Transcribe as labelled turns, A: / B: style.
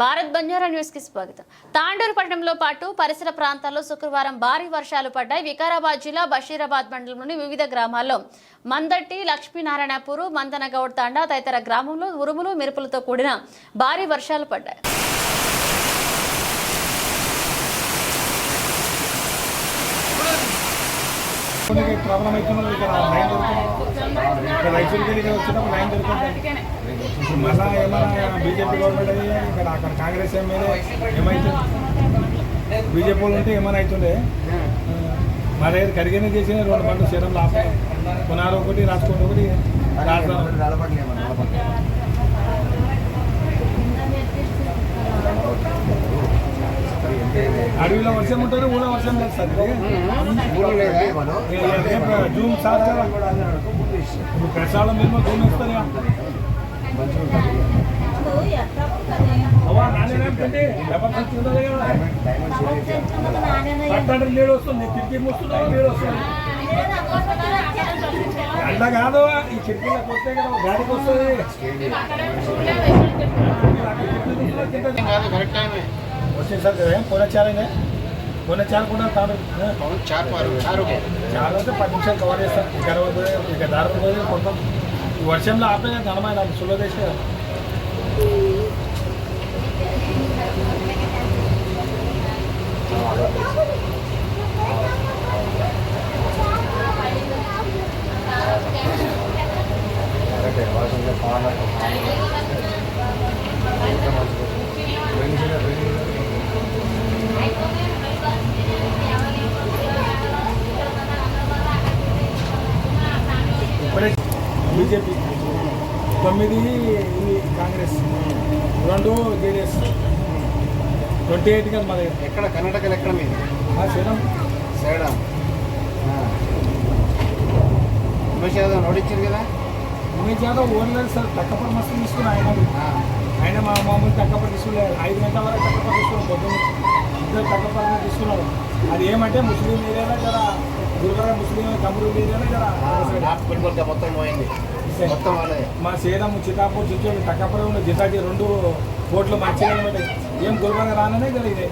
A: భారత్ బంజారా న్యూస్కి స్వాగతం. తాండూరు పట్టణంలో పాటు పరిసర ప్రాంతాల్లో శుక్రవారం భారీ వర్షాలు పడ్డాయి. వికారాబాద్ జిల్లా బషీరాబాద్ మండలంలోని వివిధ గ్రామాల్లో మందట్టి లక్ష్మీనారాయణపూరు మందనగౌడ్ తాండా తదితర గ్రామంలో ఉరుములు మెరుపులతో కూడిన భారీ వర్షాలు పడ్డాయి.
B: కొన్ని ప్రాబ్లం అవుతున్నది ఇక్కడ లైన్ దొరుకుతుంది ఇక్కడ రైతులకి ఇక్కడ వచ్చినప్పుడు లైన్ దొరుకుతుంది మళ్ళా ఏమైనా బీజేపీ గవర్నమెంట్ అయ్యి ఇక్కడ అక్కడ కాంగ్రెస్ ఎమ్మెల్యే ఏమవుతుంది బీజేపీ వాళ్ళు ఉంటే ఏమైనా అవుతుండే మా దగ్గర కరిగిన చేసిన రెండు పండ్లు చేయడం లాభం కొనాలి ఒకటి రాసుకోండి ఒకటి రాజధాని అడవిలో వర్షం ఉంటుంది ఊళ్ళో వర్షం లేదు సార్. ఇప్పుడు ప్రసాదం మేము జూన్ ఇస్తారు నీళ్ళు వస్తుంది కిటికీ మూస్తున్నావు నీళ్ళు వస్తుంది. అట్లా కాదు ఈ కిటికీలకు వస్తే కదా గాడికి వస్తుంది.
C: కాదు కరెక్ట్ టైమే.
B: వచ్చింది సార్ కదా పూనచారంగా పూనచార కూడా తాను
C: అవును చార్ పారు చారు
B: చాలా అయితే పది నిమిషాలు కవర్ చేస్తాను ఇక అరవై పోయి ఇక దారి పోయి కొంత ఈ వర్షంలో ఆపే ఘనమైన నాకు సులభేష్ కదా ఇప్పుడే బీజేపీ. తొమ్మిది కాంగ్రెస్. రెండు జేడిఎస్. ట్వంటీ ఎయిట్ కదా మా దగ్గర
C: ఎక్కడ? కర్ణాటకలో ఎక్కడ మీరు
B: శ్రీరామ్
C: సేడం. ఉమేష్ యాదవ్ నోటిచ్చారు కదా?
B: ఉమేష్ యాదవ్ ఓన్లేదు సార్. తక్కపడి మస్తు తీసుకుని ఆయన. ఆయన మా మామూలు తక్కపడి తీసుకున్నారు ఐదు గంటల వరకు తక్కపడి తీసుకున్నారు పొద్దున్న ఇద్దరు తక్కపడి తీసుకున్నారు. అది ఏమంటే ముస్లిం ఏరియాలో జర
C: బెంగాల్ మొత్తం పోయింది. మొత్తం
B: మా సేదం చితాపూర్ చిత్తూరు ఉన్న జితాజీ రెండు కోట్లు మంచిగా ఏం గురుగారు రాననే జర ఇదే.